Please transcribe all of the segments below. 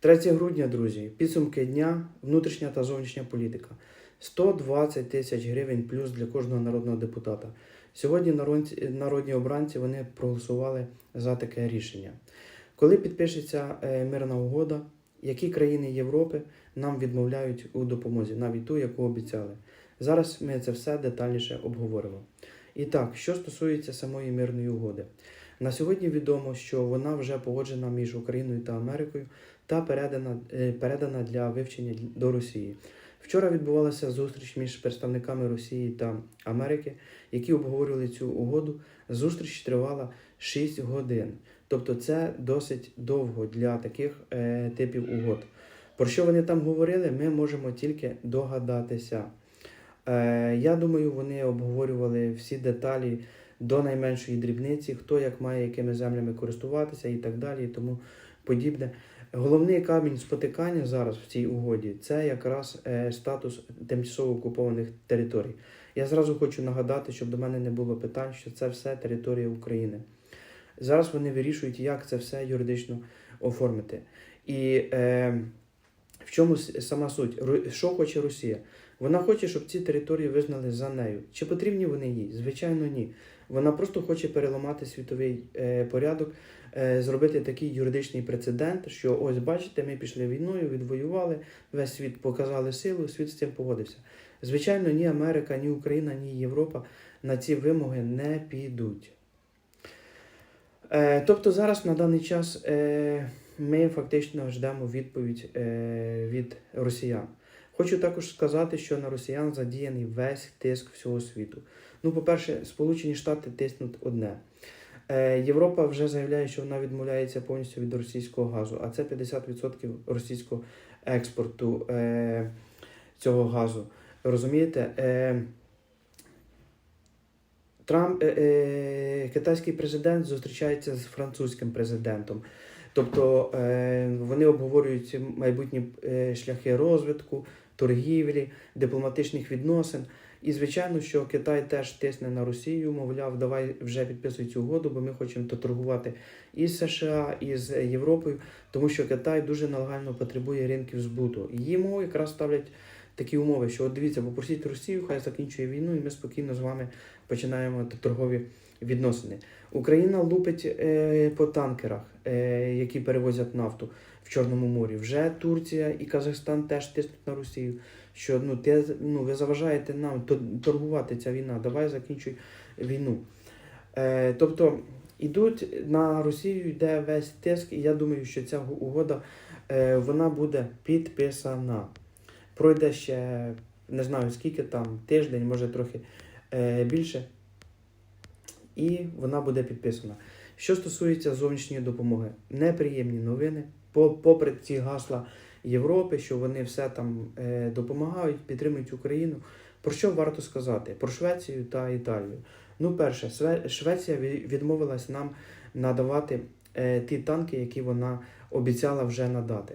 3 грудня, друзі, підсумки дня, внутрішня та зовнішня політика. 120 тисяч гривень плюс для кожного народного депутата. Сьогодні народні обранці вони проголосували за таке рішення. Коли підпишеться е, мирна угода, які країни Європи нам відмовляють у допомозі, навіть ту, яку обіцяли. Зараз ми це все детальніше обговоримо. І так, що стосується самої мирної угоди, на сьогодні відомо, що вона вже погоджена між Україною та Америкою та передана, е, передана для вивчення до Росії. Вчора відбувалася зустріч між представниками Росії та Америки, які обговорювали цю угоду. Зустріч тривала 6 годин. Тобто це досить довго для таких е, типів угод. Про що вони там говорили, ми можемо тільки догадатися. Е, я думаю, вони обговорювали всі деталі до найменшої дрібниці, хто як має якими землями користуватися і так далі, і тому подібне. Головний камінь спотикання зараз в цій угоді це якраз е, статус тимчасово окупованих територій. Я зразу хочу нагадати, щоб до мене не було питань, що це все територія України. Зараз вони вирішують, як це все юридично оформити. І е, в чому сама суть? Що хоче Росія? Вона хоче, щоб ці території визнали за нею. Чи потрібні вони їй? Звичайно, ні. Вона просто хоче переламати світовий е, порядок, зробити такий юридичний прецедент, що ось бачите, ми пішли війною, відвоювали, весь світ показали силу, світ з цим погодився. Звичайно, ні Америка, ні Україна, ні Європа на ці вимоги не підуть. Е, тобто зараз на даний час е, ми фактично ждемо відповідь е, від росіян. Хочу також сказати, що на росіян задіяний весь тиск всього світу. Ну, по-перше, Сполучені Штати тиснуть одне. Е, Європа вже заявляє, що вона відмовляється повністю від російського газу, а це 50% російського експорту е, цього газу. Розумієте? Е, Трамп, китайський президент зустрічається з французьким президентом. Тобто вони обговорюють майбутні шляхи розвитку, торгівлі, дипломатичних відносин. І звичайно, що Китай теж тисне на Росію, мовляв, давай вже підписуй цю угоду, бо ми хочемо то торгувати із США, і з Європою, тому що Китай дуже нагально потребує ринків збуту. Йому якраз ставлять такі умови, що от дивіться, попросіть Росію, хай закінчує війну, і ми спокійно з вами починаємо торгові відносини. Україна лупить е, по танкерах, е, які перевозять нафту в Чорному морі. Вже Турція і Казахстан теж тиснуть на Росію. Що ну ти ну ви заважаєте нам торгувати ця війна, давай закінчуй війну. Е, тобто ідуть на Росію, йде весь тиск, і я думаю, що ця угода е, вона буде підписана. Пройде ще не знаю скільки там, тиждень, може трохи е, більше, і вона буде підписана. Що стосується зовнішньої допомоги, неприємні новини, попри ці гасла Європи, що вони все там е, допомагають, підтримують Україну. Про що варто сказати? Про Швецію та Італію. Ну, перше, Швеція ві- відмовилась нам надавати е, ті танки, які вона обіцяла вже надати.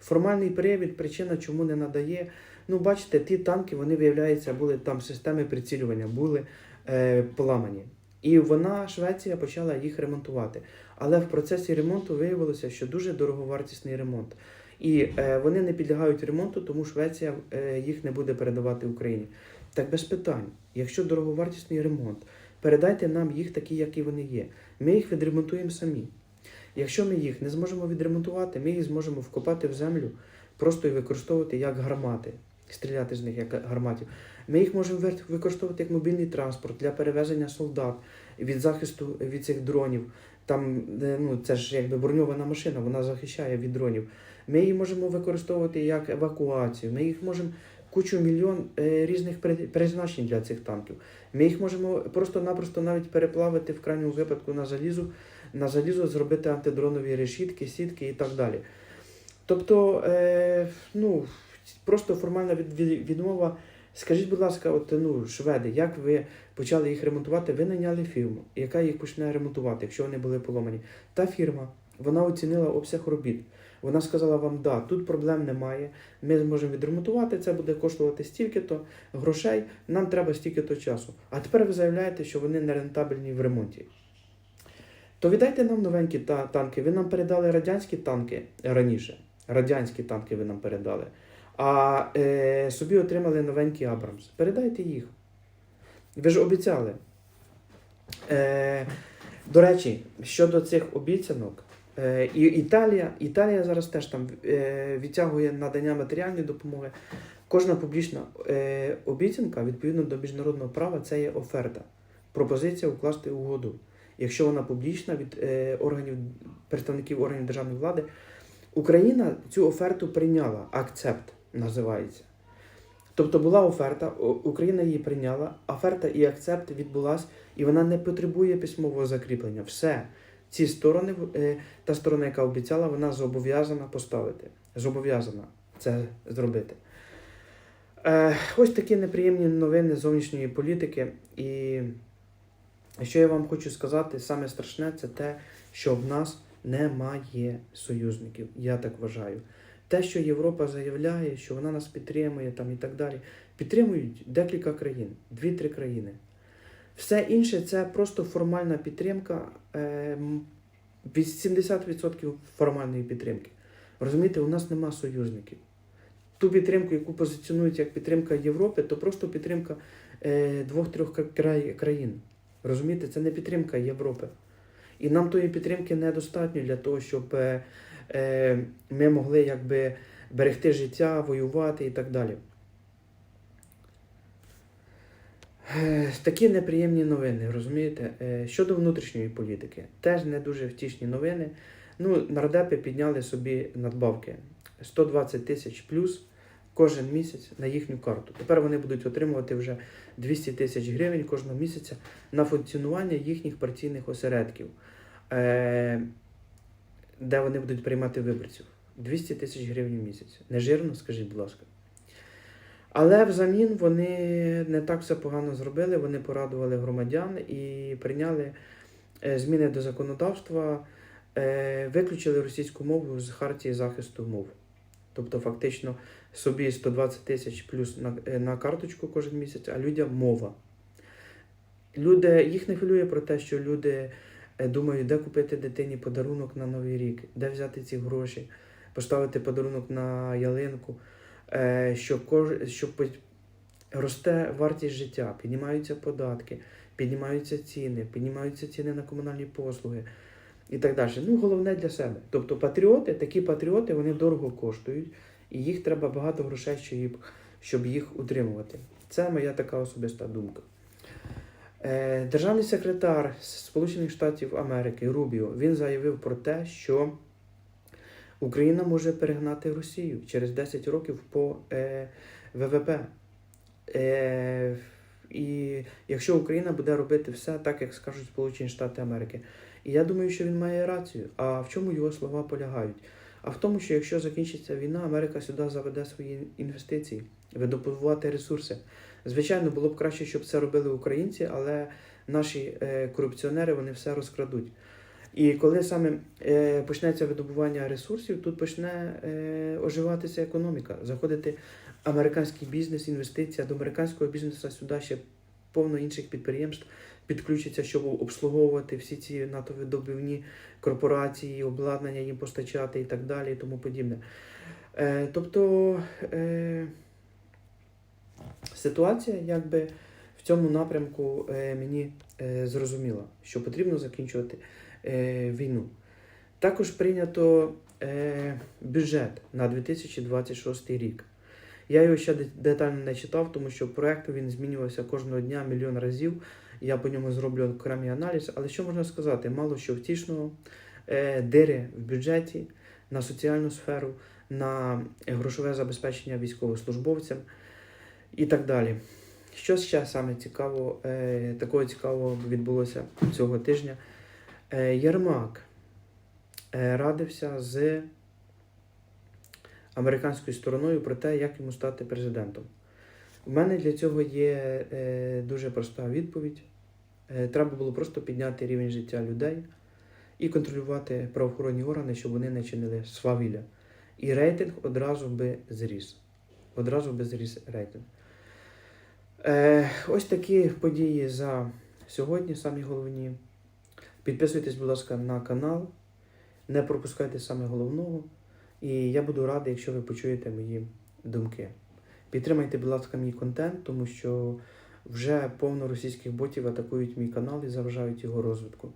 Формальний привід, причина, чому не надає. Ну, бачите, ті танки, вони, виявляється, були там системи прицілювання, були е, поламані. І вона, Швеція, почала їх ремонтувати. Але в процесі ремонту виявилося, що дуже дороговартісний ремонт. І е, вони не підлягають ремонту, тому Швеція е, їх не буде передавати Україні. Так без питань, якщо дороговартісний ремонт, передайте нам їх такі, які вони є. Ми їх відремонтуємо самі. Якщо ми їх не зможемо відремонтувати, ми їх зможемо вкопати в землю просто і використовувати як гармати, стріляти з них як гарматів. Ми їх можемо використовувати як мобільний транспорт для перевезення солдат від захисту від цих дронів. Там ну, це ж якби броньована машина, вона захищає від дронів. Ми її можемо використовувати як евакуацію. Ми їх можемо кучу мільйон е, різних призначень для цих танків. Ми їх можемо просто-напросто навіть переплавити в крайньому випадку на залізо, на залізо зробити антидронові решітки, сітки і так далі. Тобто, е, ну, просто формальна від, від- відмова. Скажіть, будь ласка, от ну, шведи, як ви почали їх ремонтувати? Ви найняли фірму, яка їх почне ремонтувати, якщо вони були поломані. Та фірма, вона оцінила обсяг робіт. Вона сказала вам, да, тут проблем немає, ми зможемо відремонтувати, це буде коштувати стільки-то грошей, нам треба стільки-то часу. А тепер ви заявляєте, що вони не рентабельні в ремонті. То віддайте нам новенькі та- танки. Ви нам передали радянські танки раніше. Радянські танки ви нам передали. А е, собі отримали новенькі Абрамс. Передайте їх. Ви ж обіцяли. Е, до речі, щодо цих обіцянок, і Італія, Італія зараз теж там е, відтягує надання матеріальної допомоги. Кожна публічна е, обіцянка відповідно до міжнародного права це є оферта. Пропозиція укласти угоду. Якщо вона публічна від е, органів, представників органів державної влади, Україна цю оферту прийняла. Акцепт називається. Тобто була оферта, Україна її прийняла, оферта і акцепт відбулась, і вона не потребує письмового закріплення. Все. Ці сторони, е, та сторона, яка обіцяла, вона зобов'язана поставити. Зобов'язана це зробити. Е, ось такі неприємні новини зовнішньої політики. І що я вам хочу сказати, саме страшне це те, що в нас немає союзників. Я так вважаю. Те, що Європа заявляє, що вона нас підтримує там і так далі, підтримують декілька країн, дві-три країни. Все інше це просто формальна підтримка, е, м, від 70% формальної підтримки. Розумієте, у нас нема союзників. Ту підтримку, яку позиціонують як підтримка Європи, то просто підтримка е, двох-трьох країн. Розумієте, це не підтримка Європи. І нам тої підтримки недостатньо для того, щоб е, е, ми могли якби берегти життя, воювати і так далі. Е, Такі неприємні новини, розумієте? Е, Щодо внутрішньої політики, теж не дуже втішні новини. Ну, нардепи підняли собі надбавки 120 тисяч плюс кожен місяць на їхню карту. Тепер вони будуть отримувати вже 200 тисяч гривень кожного місяця на функціонування їхніх партійних осередків, е, де вони будуть приймати виборців. 200 тисяч гривень в місяць. Не жирно, скажіть, будь ласка. Але взамін вони не так все погано зробили. Вони порадували громадян і прийняли е, зміни до законодавства, е, виключили російську мову з хартії захисту мов. Тобто, фактично, собі 120 тисяч плюс на, е, на карточку кожен місяць, а людям мова. Люди, їх не хвилює про те, що люди думають, де купити дитині подарунок на Новий рік, де взяти ці гроші, поставити подарунок на ялинку, що, кож... що росте вартість життя, піднімаються податки, піднімаються ціни, піднімаються ціни на комунальні послуги і так далі. Ну, головне для себе. Тобто патріоти, такі патріоти, вони дорого коштують, і їх треба багато грошей, щоб щоб їх утримувати. Це моя така особиста думка. Е, Державний секретар Сполучених Штатів Америки Рубіо він заявив про те, що Україна може перегнати Росію через 10 років по е, ВВП. Е, і якщо Україна буде робити все так, як скажуть Сполучені Штати Америки. І я думаю, що він має рацію. А в чому його слова полягають? А в тому, що якщо закінчиться війна, Америка сюди заведе свої інвестиції, видобувати ресурси. Звичайно, було б краще, щоб це робили українці, але наші е, корупціонери вони все розкрадуть. І коли саме е, почнеться видобування ресурсів, тут почне е, оживатися економіка, заходити американський бізнес, інвестиція до американського бізнесу сюди ще повно інших підприємств підключиться, щоб обслуговувати всі ці нафтовидобивні корпорації, обладнання їм постачати і так далі, і тому подібне. Е, тобто ситуація якби цьому напрямку е, мені е, зрозуміла, що потрібно закінчувати е, війну. Також прийнято бюджет на 2026 рік. Я його ще детально не читав, тому що проект він змінювався кожного дня мільйон разів. Я по ньому зроблю окремий аналіз. Але що можна сказати? Мало що втішного, дири в бюджеті на соціальну сферу, на грошове забезпечення військовослужбовцям і так далі. Що ще саме цікаво, е, такого цікавого відбулося цього тижня? Е, Єрмак е, радився з американською стороною про те, як йому стати президентом. У мене для цього є е, дуже проста відповідь. Е, треба було просто підняти рівень життя людей і контролювати правоохоронні органи, щоб вони не чинили свавілля. І рейтинг одразу би зріс. Одразу би зріс рейтинг. Е, ось такі події за сьогодні, самі головні. Підписуйтесь, будь ласка, на канал. Не пропускайте саме головного. І я буду радий, якщо ви почуєте мої думки. Підтримайте, будь ласка, мій контент, тому що вже повно російських ботів атакують мій канал і заважають його розвитку.